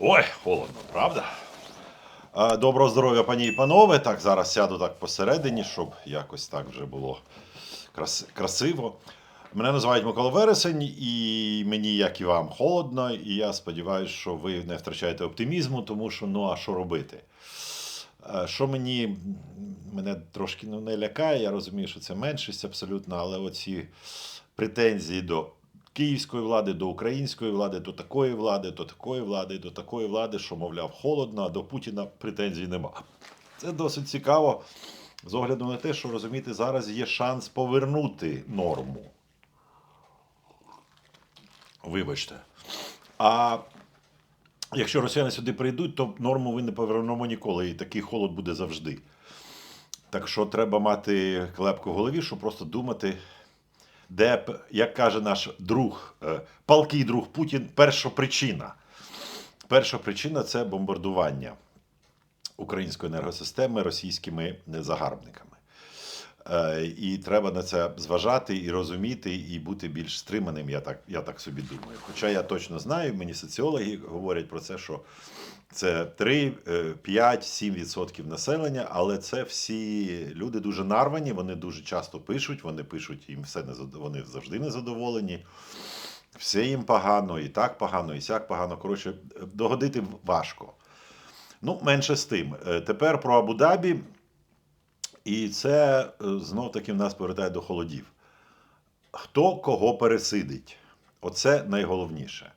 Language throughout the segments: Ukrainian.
Ой, холодно, правда? Доброго здоров'я, пані і панове. Так, зараз сяду так посередині, щоб якось так вже було крас- красиво. Мене називають Микола Вересень, і мені, як і вам, холодно, і я сподіваюся, що ви не втрачаєте оптимізму, тому що ну а що робити? Що мені мене трошки ну, не лякає, я розумію, що це меншість абсолютно, але оці претензії до київської влади, до української влади, до такої влади, до такої влади, до такої влади, що, мовляв, холодно, а до Путіна претензій нема. Це досить цікаво з огляду на те, що розумієте, зараз є шанс повернути норму. Вибачте. А якщо росіяни сюди прийдуть, то норму ви не повернемо ніколи, і такий холод буде завжди. Так що треба мати клепку в голові, щоб просто думати, де, як каже наш друг, е, палкий друг Путін, перша причина. Перша причина це бомбардування української енергосистеми російськими загарбниками. Е, І треба на це зважати і розуміти, і бути більш стриманим, я так, я так собі думаю. Хоча я точно знаю, мені соціологи говорять про це, що це 3, 5, 7% населення, але це всі люди дуже нарвані, вони дуже часто пишуть, вони пишуть їм все незад- вони завжди незадоволені. Все їм погано, і так погано, і сяк погано. Коротше, догодити важко. Ну, менше з тим. Е, Тепер про Абу-Дабі. І це е, знов таки нас повертає до холодів. Хто кого пересидить? Оце найголовніше.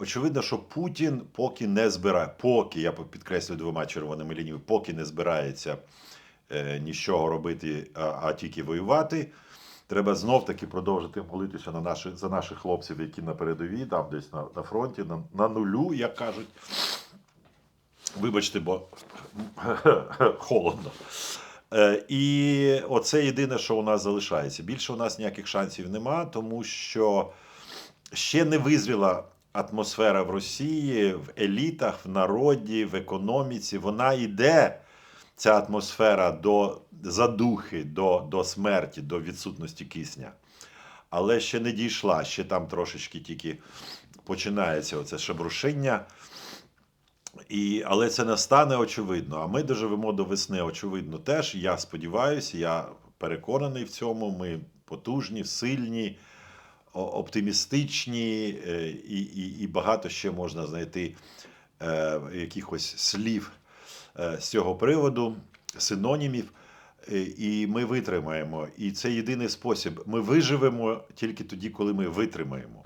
Очевидно, що Путін поки не збирає, поки я підкреслюю двома червоними лініями, поки не збирається е, нічого робити, а, а тільки воювати. Треба знов таки продовжити молитися на наші, за наших хлопців, які на передовій, там десь на, на фронті, на, на нулю, як кажуть. Вибачте, бо холодно. Е, І оце єдине, що у нас залишається. Більше у нас ніяких шансів нема, тому що ще не визріла атмосфера в Росії, в елітах, в народі, в економіці. Вона йде, ця атмосфера до задухи, до, до смерті, до відсутності кисня. Але ще не дійшла, ще там трошечки тільки починається оце шебрушення. І, але це не стане очевидно. А ми доживемо до весни, очевидно, теж. Я сподіваюся, я переконаний в цьому. Ми потужні, сильні, оптимістичні, е, і, і, і багато ще можна знайти е, якихось слів е, з цього приводу, синонімів. І ми витримаємо. І це єдиний спосіб. Ми виживемо тільки тоді, коли ми витримаємо.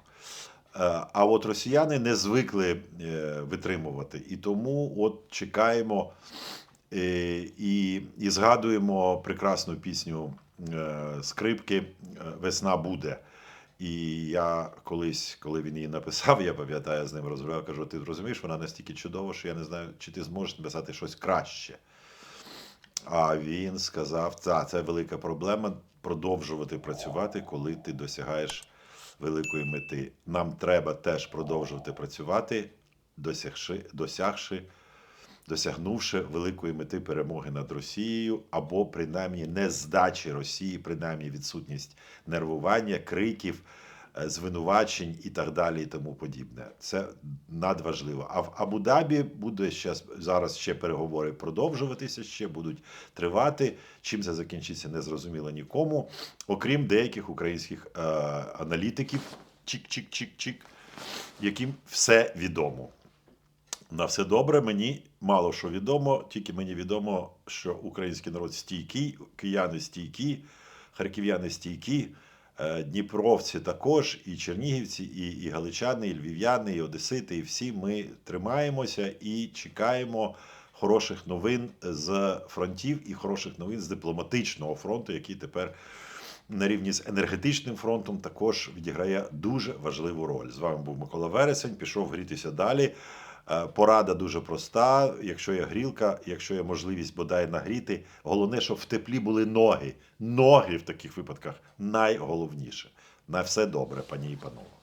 А от росіяни не звикли витримувати. І тому от чекаємо і, і згадуємо прекрасну пісню скрипки Весна буде. І я колись, коли він її написав, я пам'ятаю, з ним розмовляв, кажу: ти розумієш, вона настільки чудова, що я не знаю, чи ти зможеш написати щось краще. А він сказав: та це велика проблема продовжувати працювати, коли ти досягаєш великої мети. Нам треба теж продовжувати працювати, досягши, досягши, досягнувши великої мети перемоги над Росією, або принаймні не здачі Росії, принаймні відсутність нервування, криків. е, Звинувачень і так далі, і тому подібне. Це надважливо. А в Абу-Дабі буде ще зараз ще переговори продовжуватися, ще будуть тривати. Чим це закінчиться, не зрозуміло нікому, окрім деяких українських е, аналітиків, чик-чик-чик-чик, яким все відомо. На все добре, мені мало що відомо, тільки мені відомо, що український народ стійкий, кияни стійкі, харків'яни стійкі, е, дніпровці також, і чернігівці, і, і галичани, і львів'яни, і одесити, і всі ми тримаємося і чекаємо хороших новин з фронтів і хороших новин з дипломатичного фронту, який тепер на рівні з енергетичним фронтом також відіграє дуже важливу роль. З вами був Микола Вересень. Пішов грітися далі. Е, Порада дуже проста. Якщо є грілка, якщо є можливість бодай нагріти, головне, щоб в теплі були ноги. Ноги в таких випадках найголовніше. На все добре, пані і панове.